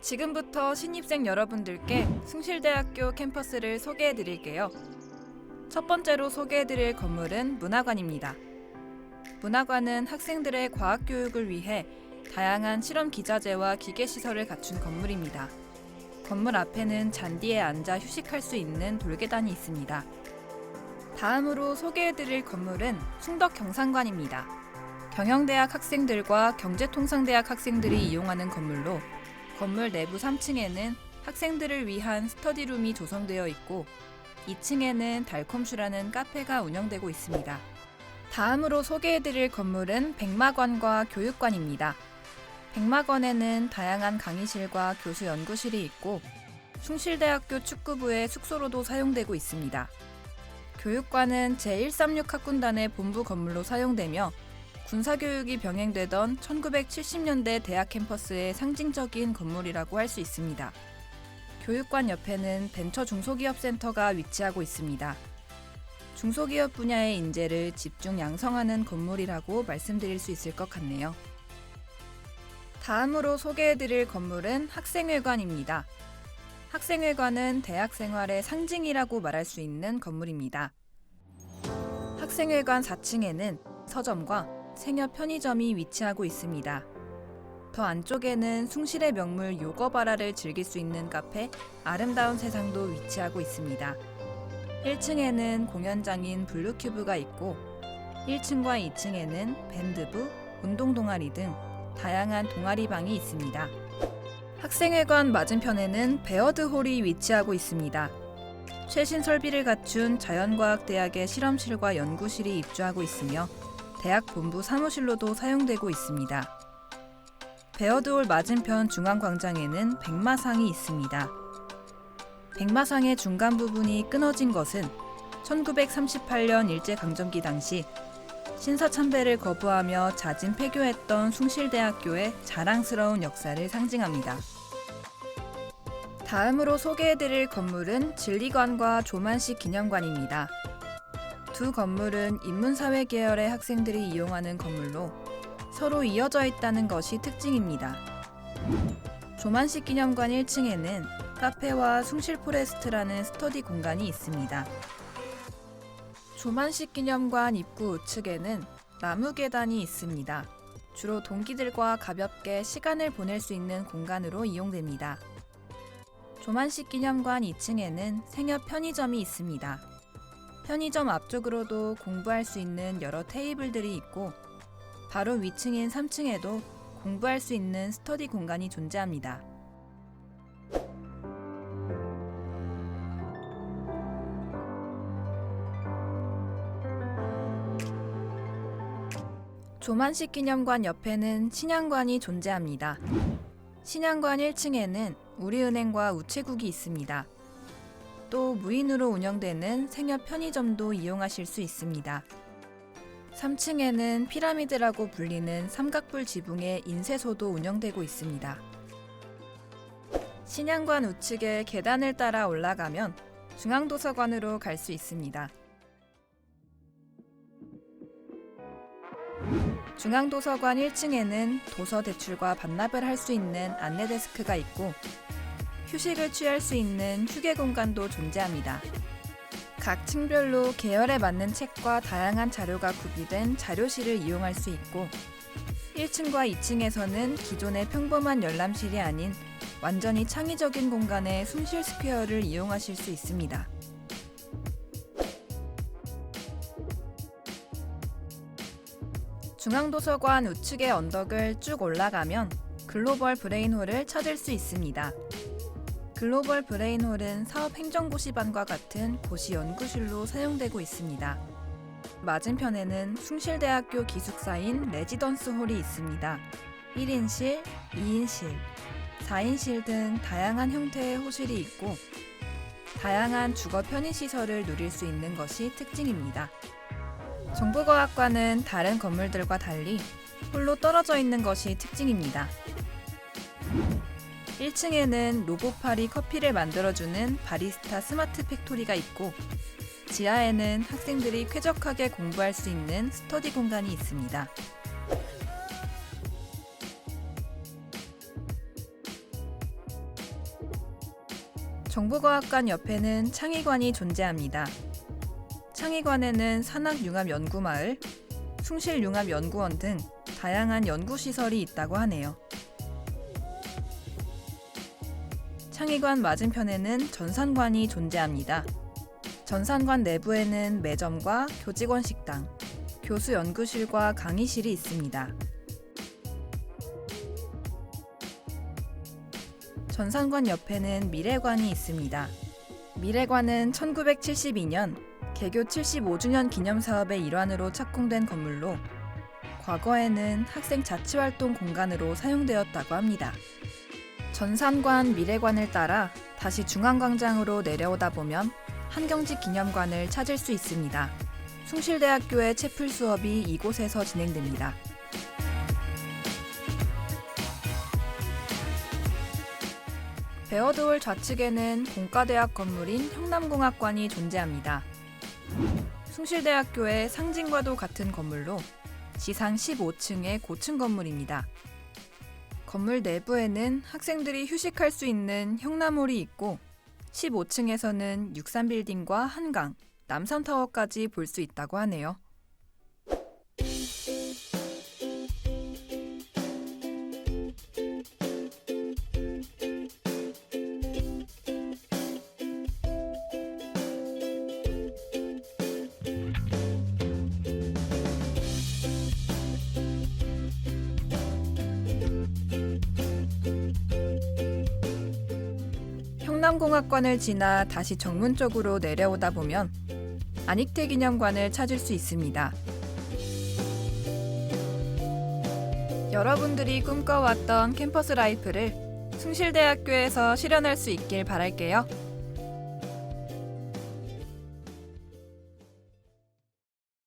지금부터 신입생 여러분들께 숭실대학교 캠퍼스를 소개해 드릴게요. 첫 번째로 소개해 드릴 건물은 문화관입니다. 문화관은 학생들의 과학 교육을 위해 다양한 실험 기자재와 기계 시설을 갖춘 건물입니다. 건물 앞에는 잔디에 앉아 휴식할 수 있는 돌계단이 있습니다. 다음으로 소개해 드릴 건물은 충덕 경상관입니다. 경영대학 학생들과 경제통상대학 학생들이 이용하는 건물로 건물 내부 3층에는 학생들을 위한 스터디룸이 조성되어 있고 2층에는 달콤슈라는 카페가 운영되고 있습니다. 다음으로 소개해드릴 건물은 백마관과 교육관입니다. 백마관에는 다양한 강의실과 교수 연구실이 있고 숭실대학교 축구부의 숙소로도 사용되고 있습니다. 교육관은 제136 학군단의 본부 건물로 사용되며 군사교육이 병행되던 1970년대 대학 캠퍼스의 상징적인 건물이라고 할 수 있습니다. 교육관 옆에는 벤처 중소기업센터가 위치하고 있습니다. 중소기업 분야의 인재를 집중 양성하는 건물이라고 말씀드릴 수 있을 것 같네요. 다음으로 소개해드릴 건물은 학생회관입니다. 학생회관은 대학 생활의 상징이라고 말할 수 있는 건물입니다. 학생회관 4층에는 서점과 생협 편의점이 위치하고 있습니다. 더 안쪽에는 숭실의 명물 요거바라를 즐길 수 있는 카페 아름다운 세상도 위치하고 있습니다. 1층에는 공연장인 블루큐브가 있고 1층과 2층에는 밴드부, 운동 동아리 등 다양한 동아리 방이 있습니다. 학생회관 맞은편에는 베어드 홀이 위치하고 있습니다. 최신 설비를 갖춘 자연과학대학의 실험실과 연구실이 입주하고 있으며 대학 본부 사무실로도 사용되고 있습니다. 베어드홀 맞은편 중앙광장에는 백마상이 있습니다. 백마상의 중간 부분이 끊어진 것은 1938년 일제강점기 당시 신사참배를 거부하며 자진 폐교했던 숭실대학교의 자랑스러운 역사를 상징합니다. 다음으로 소개해드릴 건물은 진리관과 조만식 기념관입니다. 두 건물은 인문사회 계열의 학생들이 이용하는 건물로 서로 이어져 있다는 것이 특징입니다. 조만식 기념관 1층에는 카페와 숭실 포레스트라는 스터디 공간이 있습니다. 조만식 기념관 입구 우측에는 나무 계단이 있습니다. 주로 동기들과 가볍게 시간을 보낼 수 있는 공간으로 이용됩니다. 조만식 기념관 2층에는 생협 편의점이 있습니다. 편의점 앞쪽으로도 공부할 수 있는 여러 테이블들이 있고 바로 위층인 3층에도 공부할 수 있는 스터디 공간이 존재합니다. 조만식 기념관 옆에는 신양관이 존재합니다. 신양관 1층에는 우리은행과 우체국이 있습니다. 또 무인으로 운영되는 생협 편의점도 이용하실 수 있습니다. 3층에는 피라미드라고 불리는 삼각불 지붕의 인쇄소도 운영되고 있습니다. 신양관 우측의 계단을 따라 올라가면 중앙도서관으로 갈 수 있습니다. 중앙도서관 1층에는 도서 대출과 반납을 할 수 있는 안내 데스크가 있고 휴식을 취할 수 있는 휴게 공간도 존재합니다. 각 층별로 계열에 맞는 책과 다양한 자료가 구비된 자료실을 이용할 수 있고 1층과 2층에서는 기존의 평범한 열람실이 아닌 완전히 창의적인 공간의 숨쉴 스퀘어를 이용하실 수 있습니다. 중앙도서관 우측의 언덕을 쭉 올라가면 글로벌 브레인홀을 찾을 수 있습니다. 글로벌 브레인홀은 사업 행정고시반과 같은 고시 연구실로 사용되고 있습니다. 맞은편에는 숭실대학교 기숙사인 레지던스 홀이 있습니다. 1인실, 2인실, 4인실 등 다양한 형태의 호실이 있고 다양한 주거 편의 시설을 누릴 수 있는 것이 특징입니다. 정보과학과는 다른 건물들과 달리 홀로 떨어져 있는 것이 특징입니다. 1층에는 로보팔이 커피를 만들어주는 바리스타 스마트 팩토리가 있고 지하에는 학생들이 쾌적하게 공부할 수 있는 스터디 공간이 있습니다. 정보과학관 옆에는 창의관이 존재합니다. 창의관에는 산학융합연구마을, 숭실융합연구원 등 다양한 연구시설이 있다고 하네요. 창의관 맞은편에는 전산관이 존재합니다. 전산관 내부에는 매점과 교직원 식당, 교수 연구실과 강의실이 있습니다. 전산관 옆에는 미래관이 있습니다. 미래관은 1972년 개교 75주년 기념 사업의 일환으로 착공된 건물로 과거에는 학생 자치활동 공간으로 사용되었다고 합니다. 전산관 미래관을 따라 다시 중앙광장으로 내려오다 보면 한경직 기념관을 찾을 수 있습니다. 숭실대학교의 채플 수업이 이곳에서 진행됩니다. 베어드홀 좌측에는 공과대학 건물인 형남공학관이 존재합니다. 숭실대학교의 상징과도 같은 건물로 지상 15층의 고층 건물입니다. 건물 내부에는 학생들이 휴식할 수 있는 형남홀이 있고 15층에서는 63빌딩과 한강, 남산타워까지 볼 수 있다고 하네요. 형남공학관을 지나 다시 정문 쪽으로 내려오다 보면 안익태 기념관을 찾을 수 있습니다. 여러분들이 꿈꿔왔던 캠퍼스 라이프를 숭실대학교에서 실현할 수 있길 바랄게요.